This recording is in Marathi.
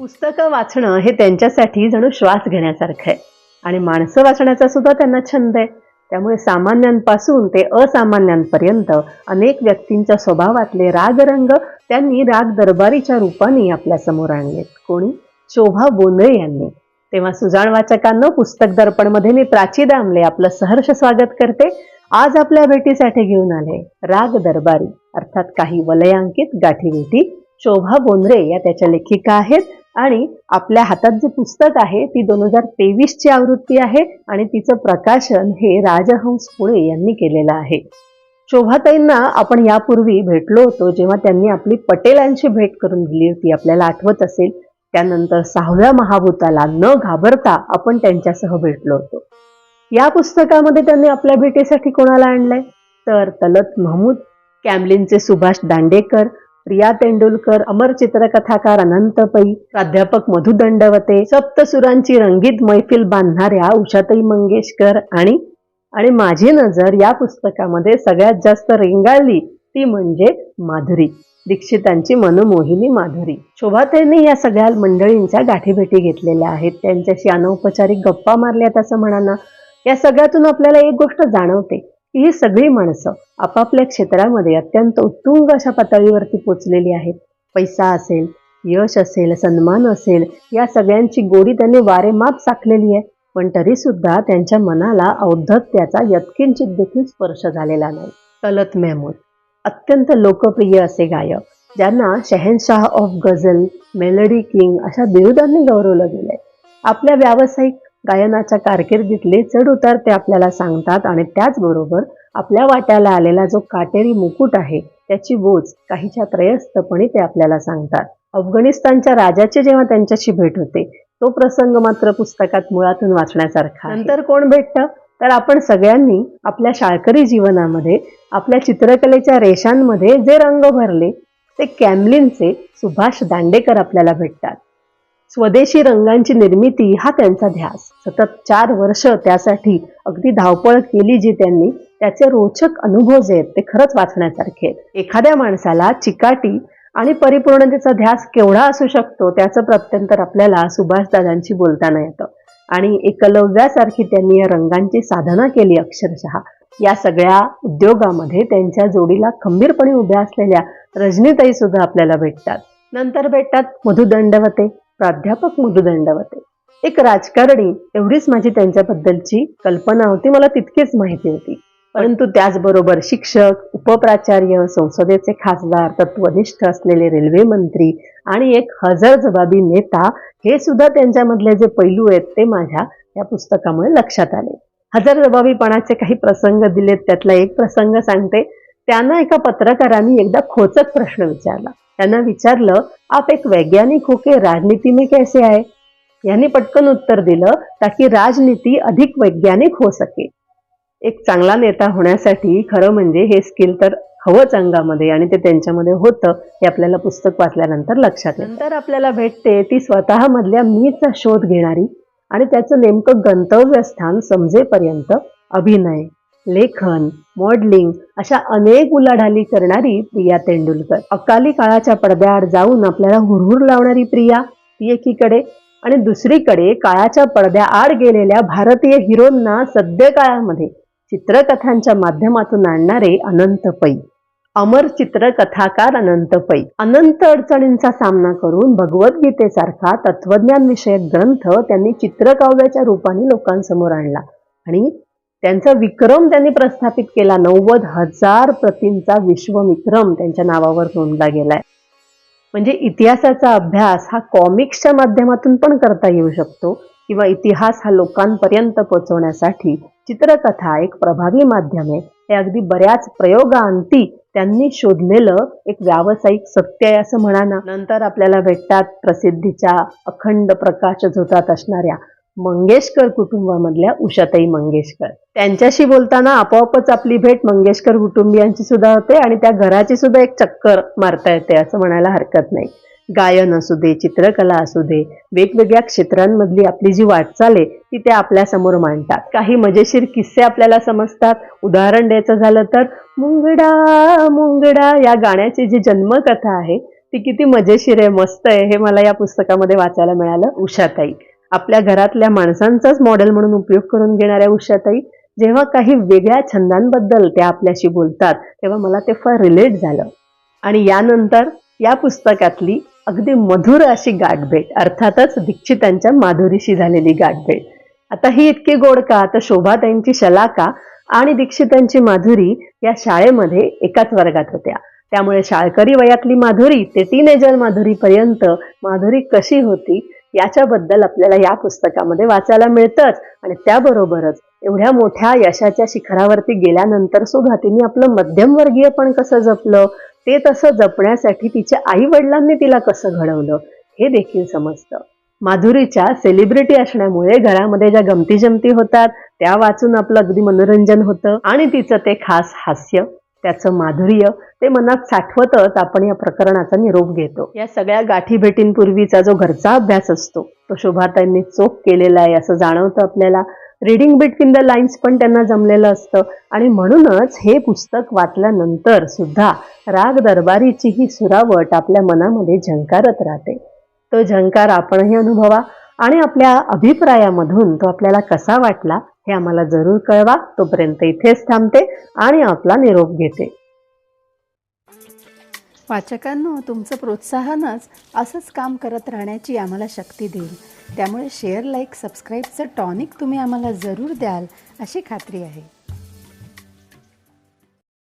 पुस्तकं वाचणं हे त्यांच्यासाठी जणू श्वास घेण्यासारखं आहे. आणि माणसं वाचण्याचा सुद्धा त्यांना छंद आहे. त्यामुळे सामान्यांपासून ते असामान्यांपर्यंत अनेक व्यक्तींच्या स्वभावातले रागरंग त्यांनी राग दरबारीच्या रूपाने आपल्यासमोर आणलेत. कोणी? शोभा बोंदळे यांनी. तेव्हा सुजाण वाचकांना पुस्तक दर्पणमध्ये मी प्राची दामले आपलं सहर्ष स्वागत करते. आज आपल्या भेटीसाठी घेऊन आले राग दरबारी अर्थात काही वलयांकित गाठीभेटी शोभा बोंद्रे या त्याच्या लेखिका आहेत. आणि आपल्या हातात जे पुस्तक आहे ती दोन हजार तेवीस ची आवृत्ती आहे आणि तिचं प्रकाशन हे राजहंस पुणे यांनी केलेलं आहे. शोभाताईंना आपण यापूर्वी भेटलो होतो जेव्हा त्यांनी आपली पटेलांशी भेट करून दिली होती. आपल्याला आठवत असेल त्यानंतर सहाव्या महाभूताला न घाबरता आपण त्यांच्यासह भेटलो होतो. या पुस्तकामध्ये त्यांनी आपल्या भेटीसाठी कोणाला आणलंय? तर तलत महमूद कॅमलिनचे सुभाष दांडेकर प्रिया तेंडुलकर अमर चित्रकथाकार अनंत पै प्राध्यापक मधु दंडवते सप्तसुरांची रंगीत मैफिल बांधणाऱ्या उषाताई मंगेशकर आणि आणि माझी नजर या पुस्तकामध्ये सगळ्यात जास्त रेंगाळली ती म्हणजे माधुरी दीक्षितांची मनमोहिनी माधुरी. शोभाताईंनी या सगळ्या मंडळींच्या गाठीभेटी घेतलेल्या आहेत. त्यांच्याशी अनौपचारिक गप्पा मारल्यात असं म्हणा ना या सगळ्यातून आपल्याला एक गोष्ट जाणवते. ही सगळी माणसं आपापल्या क्षेत्रामध्ये अत्यंत उत्तुंग अशा पातळीवरती पोचलेली आहेत. पैसा असेल यश असेल सन्मान असेल या सगळ्यांची गोडी त्यांनी वारेमाप साखलेली आहे. पण तरी सुद्धा त्यांच्या मनाला औद्धत्याचा यत्किंचित देखील स्पर्श झालेला नाही. तलत मेहमूद अत्यंत लोकप्रिय असे गायक ज्यांना शहनशाह ऑफ गझल मेलडी किंग अशा बिरुदांनी गौरवलं गेलंय. आपल्या व्यावसायिक गायनाच्या कारकिर्दीतले चढ उतार ते आपल्याला सांगतात आणि त्याचबरोबर आपल्या वाट्याला आलेला जो काटेरी मुकुट आहे त्याची बोच काहीच्या त्रयस्थपणे ते आपल्याला सांगतात. अफगाणिस्तानच्या राजाची जेव्हा त्यांच्याशी भेट होते तो प्रसंग मात्र पुस्तकात मुळातून वाचण्यासारखा. नंतर कोण भेटतं? तर आपण सगळ्यांनी आपल्या शाळकरी जीवनामध्ये आपल्या चित्रकलेच्या रेषांमध्ये जे रंग भरले ते कॅमलिनचे सुभाष दांडेकर आपल्याला भेटतात. स्वदेशी रंगांची निर्मिती हा त्यांचा ध्यास. सतत चार वर्ष त्यासाठी अगदी धावपळ केली जी त्यांनी त्याचे रोचक अनुभव जे आहेत ते खरंच वाचण्यासारखे आहेत. एखाद्या माणसाला चिकाटी आणि परिपूर्णतेचा ध्यास केवढा असू शकतो त्याचं प्रत्यंतर आपल्याला सुभाषदादांशी बोलताना येतं. आणि एकलव्यासारखी त्यांनी या रंगांची साधना केली अक्षरशः. या सगळ्या उद्योगामध्ये त्यांच्या जोडीला खंबीरपणे उभ्या असलेल्या रजनीताई सुद्धा आपल्याला भेटतात. नंतर भेटतात मधु दंडवते प्राध्यापक मृदुदंड दंडवते एक राजकारणी एवढीच माझी त्यांच्याबद्दलची कल्पना होती मला तितकीच माहिती होती. परंतु त्याचबरोबर शिक्षक उपप्राचार्य संसदेचे खासदार तत्वनिष्ठ असलेले रेल्वे मंत्री आणि एक हजरजबाबी नेता हे सुद्धा त्यांच्यामधले जे पैलू आहेत ते माझ्या या पुस्तकामुळे लक्षात आले. हजरजबाबीपणाचे काही प्रसंग दिलेत त्यातला एक प्रसंग सांगते. त्यांना एका पत्रकारांनी एकदा खोचक प्रश्न विचारला. त्यांना विचारलं आप एक वैज्ञानिक होके राजनीती में कैसे आए? यांनी पटकन उत्तर दिलं ताकि राजनीती अधिक वैज्ञानिक हो सके. एक चांगला नेता होण्यासाठी खरं म्हणजे हे स्किल तर हवंच अंगामध्ये आणि ते त्यांच्यामध्ये होतं हे आपल्याला पुस्तक वाचल्यानंतर लक्षात नंतर आपल्याला भेटते ती स्वतःमधल्या मीचा शोध घेणारी आणि त्याचं नेमकं गंतव्यस्थान समजेपर्यंत अभिनय. लेखन मॉडेलिंग अशा अनेक उलाढाली करणारी प्रिया तेंडुलकर. अकाली काळाच्या पडद्याआड जाऊन आपल्याला हुरहुर लावणारी प्रिया ती एकीकडे आणि दुसरीकडे काळाच्या पडद्याआड गेलेल्या भारतीय हिरोंना सद्य काळामध्ये चित्रकथांच्या माध्यमातून आणणारे अनंत पै. अमर चित्रकथाकार अनंत पै. अनंत अडचणींचा सामना करून भगवद्गीतेसारखा तत्वज्ञान विषयक ग्रंथ त्यांनी चित्रकाव्याच्या रूपाने लोकांसमोर आणला आणि त्यांचा विक्रम त्यांनी प्रस्थापित केला. नव्वद हजार प्रतींचा विश्वविक्रम त्यांच्या नावावर नोंदला गेलाय. म्हणजे इतिहासाचा अभ्यास हा कॉमिक्सच्या माध्यमातून पण करता येऊ शकतो किंवा इतिहास हा लोकांपर्यंत पोहोचवण्यासाठी चित्रकथा एक प्रभावी माध्यम आहे. हे अगदी बऱ्याच प्रयोगांती त्यांनी शोधलेलं एक व्यावसायिक सत्य आहे असं म्हणा ना. नंतर आपल्याला भेटतात प्रसिद्धीच्या अखंड प्रकाश झोतात असणाऱ्या मंगेशकर कुटुंबामधल्या उषाताई मंगेशकर. त्यांच्याशी बोलताना आपोआपच आपली भेट मंगेशकर कुटुंबियांची सुद्धा होते आणि त्या घराची सुद्धा एक चक्कर मारता येते असं म्हणायला हरकत नाही. गायन असू दे चित्रकला असू दे वेगवेगळ्या क्षेत्रांमधली आपली जी वाटचाल आहे ती ते आपल्यासमोर मांडतात. काही मजेशीर किस्से आपल्याला समजतात. उदाहरण द्यायचं झालं तर मुंगडा मुंगडा या गाण्याची जी जन्मकथा आहे ती किती मजेशीर आहे मस्त आहे हे मला या पुस्तकामध्ये वाचायला मिळालं. उषाताई. आपल्या घरातल्या माणसांचाच मॉडेल म्हणून उपयोग करून घेणाऱ्या उषाताई जेव्हा काही वेगळ्या छंदांबद्दल त्या आपल्याशी बोलतात तेव्हा मला ते फार रिलेट झालं. आणि यानंतर या पुस्तकातली अगदी मधुर अशी गाठभेट अर्थातच दीक्षितांच्या माधुरीशी झालेली गाठभेट. आता ही इतकी गोड का? तर शोभाताईंची शलाका आणि दीक्षितांची माधुरी या शाळेमध्ये एकाच वर्गात होत्या. त्यामुळे शाळकरी वयातली माधुरी ते टीनेजर माधुरीपर्यंत माधुरी कशी होती? याच्याबद्दल आपल्याला या पुस्तकामध्ये वाचायला मिळतंच. आणि त्याबरोबरच एवढ्या मोठ्या यशाच्या शिखरावरती गेल्यानंतर सुद्धा तिने आपलं मध्यमवर्गीय पण कसं जपलं? ते तसं जपण्यासाठी तिच्या आई वडिलांनी तिला कसं घडवलं? हे देखील समजतं. माधुरीच्या सेलिब्रिटी असण्यामुळे घरामध्ये ज्या गमती जमती होतात त्या वाचून आपलं अगदी मनोरंजन होतं आणि तिचं ते खास हास्य त्याचं माधुर्य ते मनात साठवतच आपण या प्रकरणाचा निरोप घेतो. या सगळ्या गाठीभेटींपूर्वीचा जो घरचा अभ्यास असतो तो शोभाताईंनी चोख केलेला आहे असं जाणवतं आपल्याला. रिडिंग बिटवीन द लाईन्स पण त्यांना जमलेलं असतं. आणि म्हणूनच हे पुस्तक वाचल्यानंतर सुद्धा राग दरबारीची ही सुरावट आपल्या मनामध्ये झंकारत राहते. तो झंकार आपणही अनुभवा आणि आपल्या अभिप्रायामधून तो आपल्याला कसा वाटला हे आम्हाला जरूर कळवा तोपर्यंत इथेच थांबते आणि आपला निरोप घेते. वाचकांनो तुमचं प्रोत्साहनच असंच काम करत राहण्याची आम्हाला शक्ती देईल. त्यामुळे शेअर लाईक सबस्क्राईबचं टॉनिक तुम्ही आम्हाला जरूर द्याल अशी खात्री आहे.